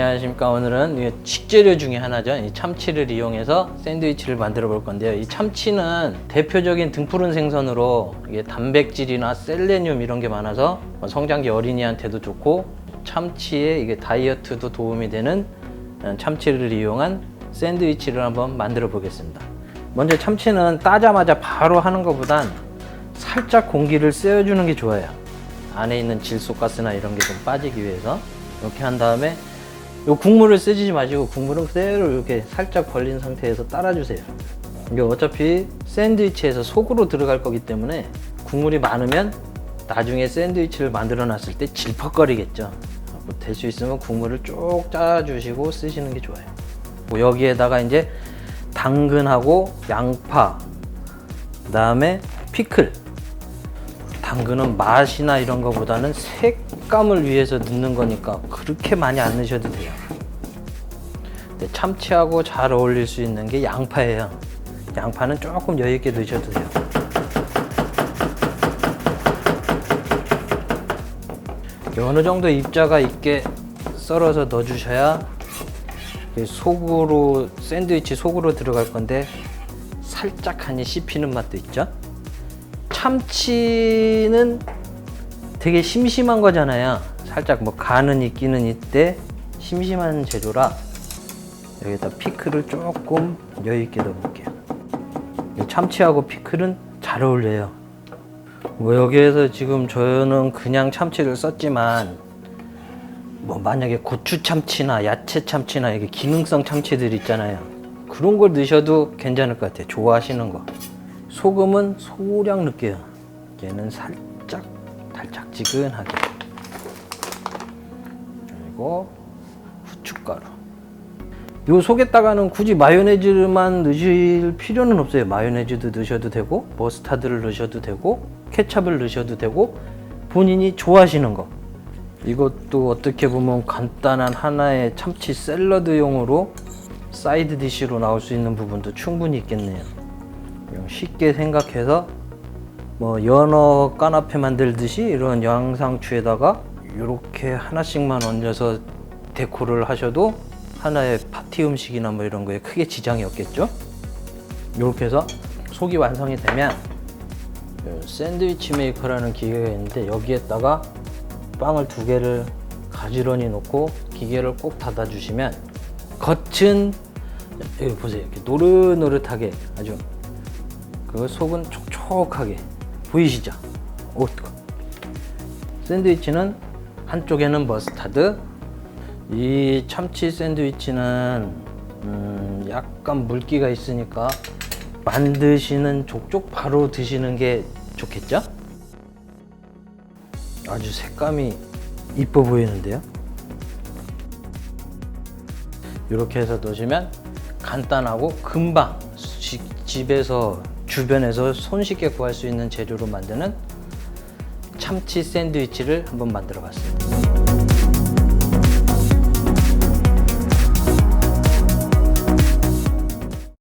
안녕하십니까. 오늘은 이 식재료 중에 하나죠. 이 참치를 이용해서 샌드위치를 만들어 볼 건데요. 이 참치는 대표적인 등푸른 생선으로 이게 단백질이나 셀레늄 이런 게 많아서 뭐 성장기 어린이한테도 좋고 참치에 이게 다이어트도 도움이 되는 어, 참치를 이용한 샌드위치를 한번 만들어 보겠습니다. 먼저 참치는 따자마자 바로 하는 것보단 살짝 공기를 쐬어주는 게 좋아요. 안에 있는 질소가스나 이런 게 좀 빠지기 위해서 이렇게 한 다음에 요 국물을 쓰지 마시고 국물은 그대로 이렇게 살짝 벌린 상태에서 따라주세요. 이게 어차피 샌드위치에서 속으로 들어갈 거기 때문에 국물이 많으면 나중에 샌드위치를 만들어 놨을 때 질퍽거리겠죠. 될수 있으면 국물을 쭉 짜주시고 쓰시는 게 좋아요. 뭐 여기에다가 이제 당근하고 양파, 그 다음에 피클, 당근은 맛이나 이런 거보다는 색감을 위해서 넣는 거니까 그렇게 많이 안 넣으셔도 돼요. 참치하고 잘 어울릴 수 있는 게 양파예요. 양파는 조금 여유 있게 넣으셔도 돼요. 어느 정도 입자가 있게 썰어서 넣어주셔야 속으로 샌드위치 속으로 들어갈 건데 살짝 한이 씹히는 맛도 있죠. 참치는 되게 심심한 거잖아요. 살짝 뭐 간은 있기는 있대 심심한 재료라 여기다 피클을 조금 여유 있게 넣어볼게요. 이 참치하고 피클은 잘 어울려요. 뭐 여기에서 지금 저는 그냥 참치를 썼지만 뭐 만약에 고추 참치나 야채 참치나 이게 기능성 참치들 있잖아요. 그런 걸 넣으셔도 괜찮을 것 같아요. 좋아하시는 거. 소금은 소량 넣을게요. 얘는 살짝 달짝지근하게. 그리고 후춧가루. 요 속에다가는 굳이 마요네즈만 넣으실 필요는 없어요. 마요네즈도 넣으셔도 되고, 머스타드를 넣으셔도 되고, 케찹을 넣으셔도 되고, 본인이 좋아하시는 거. 이것도 어떻게 보면 간단한 하나의 참치 샐러드용으로 사이드 디쉬로 나올 수 있는 부분도 충분히 있겠네요. 쉽게 생각해서 뭐 연어 까나페 만들듯이 이런 양상추에다가 이렇게 하나씩만 얹어서 데코를 하셔도 하나의 파티 음식이나 뭐 이런 거에 크게 지장이 없겠죠? 이렇게 해서 속이 완성이 되면 요 샌드위치 메이커라는 기계가 있는데 여기에다가 빵을 두 개를 가지런히 놓고 기계를 꼭 닫아 주시면 겉은 여기 보세요 이렇게 노릇노릇하게 아주 그 속은 촉촉하게 보이시죠? 오 뜨거. 샌드위치는 한쪽에는 머스타드, 이 참치 샌드위치는 음, 약간 물기가 있으니까 만드시는 족족 바로 드시는 게 좋겠죠? 아주 색감이 이뻐 보이는데요. 이렇게 해서 넣으시면 간단하고 금방 지- 집에서 주변에서 손쉽게 구할 수 있는 재료로 만드는 참치 샌드위치를 한번 만들어 봤습니다.